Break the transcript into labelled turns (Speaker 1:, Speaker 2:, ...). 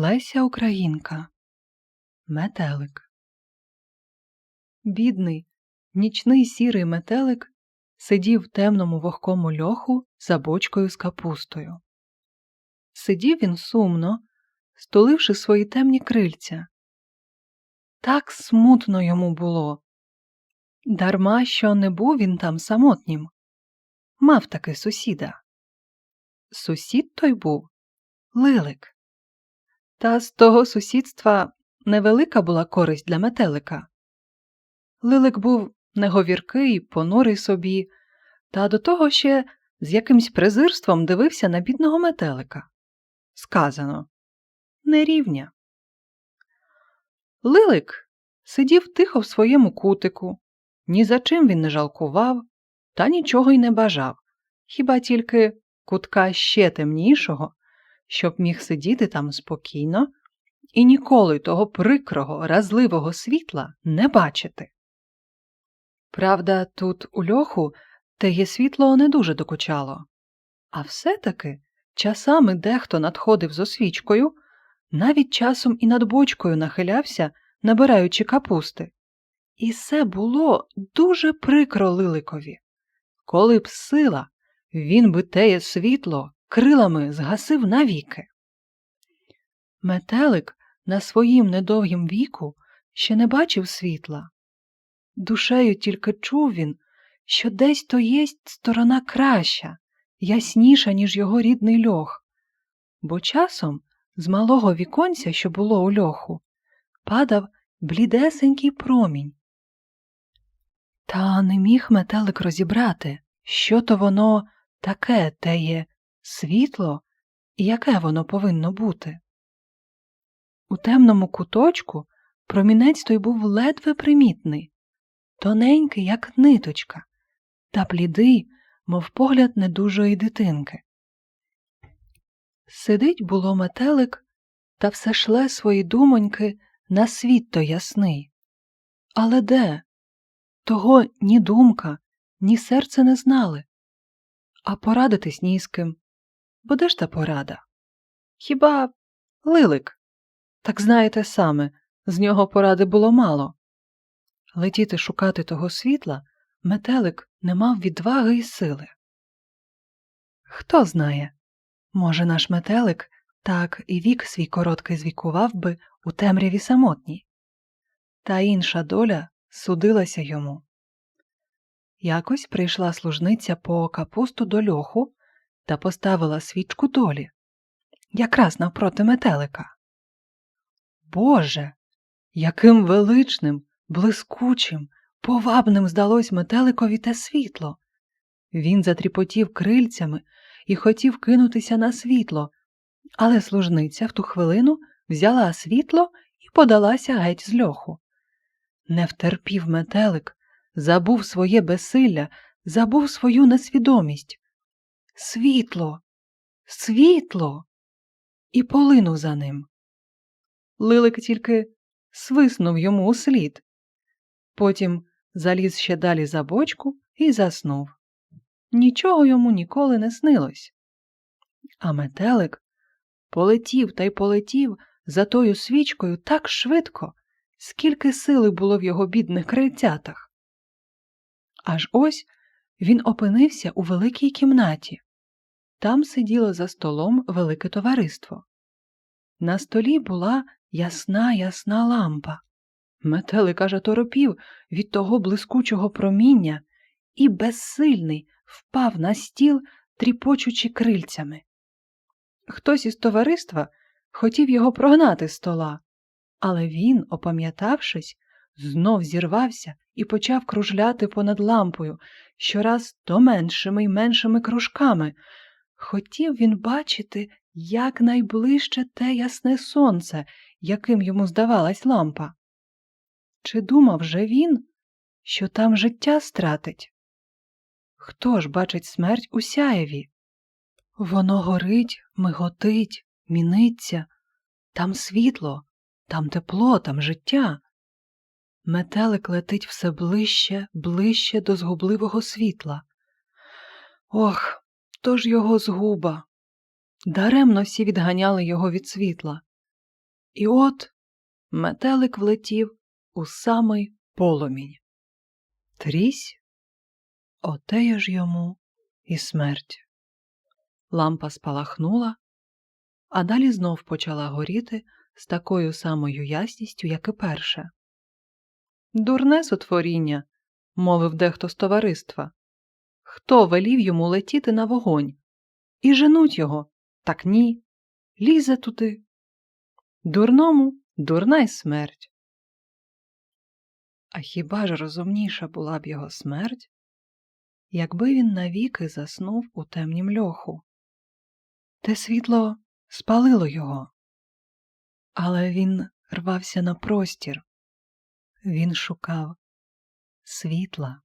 Speaker 1: Леся Українка Метелик Бідний, нічний сірий метелик сидів в темному вогкому льоху за бочкою з капустою. Сидів він сумно, стуливши свої темні крильця. Так смутно йому було. Дарма що не був він там самотнім. Мав таки сусіда. Сусід той був лилик. Та з того сусідства невелика була користь для метелика. Лилик був неговіркий, понурий собі, та до того ще з якимсь презирством дивився на бідного метелика. Сказано нерівня. Лилик сидів тихо в своєму кутику, ні за чим він не жалкував, та нічого й не бажав, хіба тільки кутка ще темнішого, щоб міг сидіти там спокійно і ніколи того прикрого, разливого світла не бачити. Правда, тут у льоху теє світло не дуже докучало, а все-таки часами дехто надходив з освічкою, навіть часом і над бочкою нахилявся, набираючи капусти. І все було дуже прикро Лиликові. Коли б сила, він би теє світло крилами згасив навіки. Метелик на своїм недовгім віку ще не бачив світла. Душею тільки чув він, що десь то єсть сторона краща, ясніша, ніж його рідний льох, бо часом з малого віконця, що було у льоху, падав блідесенький промінь. Та не міг метелик розібрати, що то воно таке теє світло яке воно повинно бути. У темному куточку промінець той був ледве примітний, тоненький, як ниточка, та блідий, мов погляд недужої дитинки. Сидить було метелик та все шле свої думоньки на світ то ясний. Але де? Того ні думка, ні серце не знали, а порадитись ні з ким. Бо де ж та порада? Хіба лилик? Так знаєте саме, з нього поради було мало. Летіти шукати того світла метелик не мав відваги і сили. Хто знає, може, наш метелик так і вік свій короткий звікував би у темряві самотній. Та інша доля судилася йому. Якось прийшла служниця по капусту до льоху та поставила свічку долі, якраз навпроти метелика. Боже, яким величним, блискучим, повабним здалось метеликові те світло. Він затріпотів крильцями і хотів кинутися на світло, але служниця в ту хвилину взяла світло і подалася геть з льоху. Не втерпів метелик, забув своє безсилля, забув свою несвідомість. Світло, світло. І полинув за ним. Лилик тільки свиснув йому у слід. Потім заліз ще далі за бочку і заснув. Нічого йому ніколи не снилось. А метелик полетів та й полетів за тою свічкою так швидко, скільки сили було в його бідних крильцятах. Аж ось він опинився у великій кімнаті. Там сиділо за столом велике товариство. На столі була ясна ясна лампа. Метелик аж торопів від того блискучого проміння і безсильний впав на стіл, тріпочучи крильцями. Хтось із товариства хотів його прогнати з стола, але він, опам'ятавшись, знов зірвався і почав кружляти понад лампою, щораз то меншими й меншими кружками. Хотів він бачити якнайближче те ясне сонце, яким йому здавалась лампа. Чи думав же він, що там життя стратить? Хто ж бачить смерть у сяєві? Воно горить, миготить, міниться, там світло, там тепло, там життя. Метелик летить все ближче, ближче до згубливого світла. Ох, то ж його згуба. Даремно всі відганяли його від світла. І от метелик влетів у самий полумінь. Трісь, отеє ж йому і смерть. Лампа спалахнула, а далі знов почала горіти з такою самою ясністю, як і перша. Дурне сотворіння, мовив дехто з товариства. Хто велів йому летіти на вогонь? І женуть його, так ні, лізе туди. Дурному дурна й смерть. А хіба ж розумніша була б його смерть, якби він навіки заснув у темнім льоху? Те світло спалило його, але він рвався на простір, він шукав світла.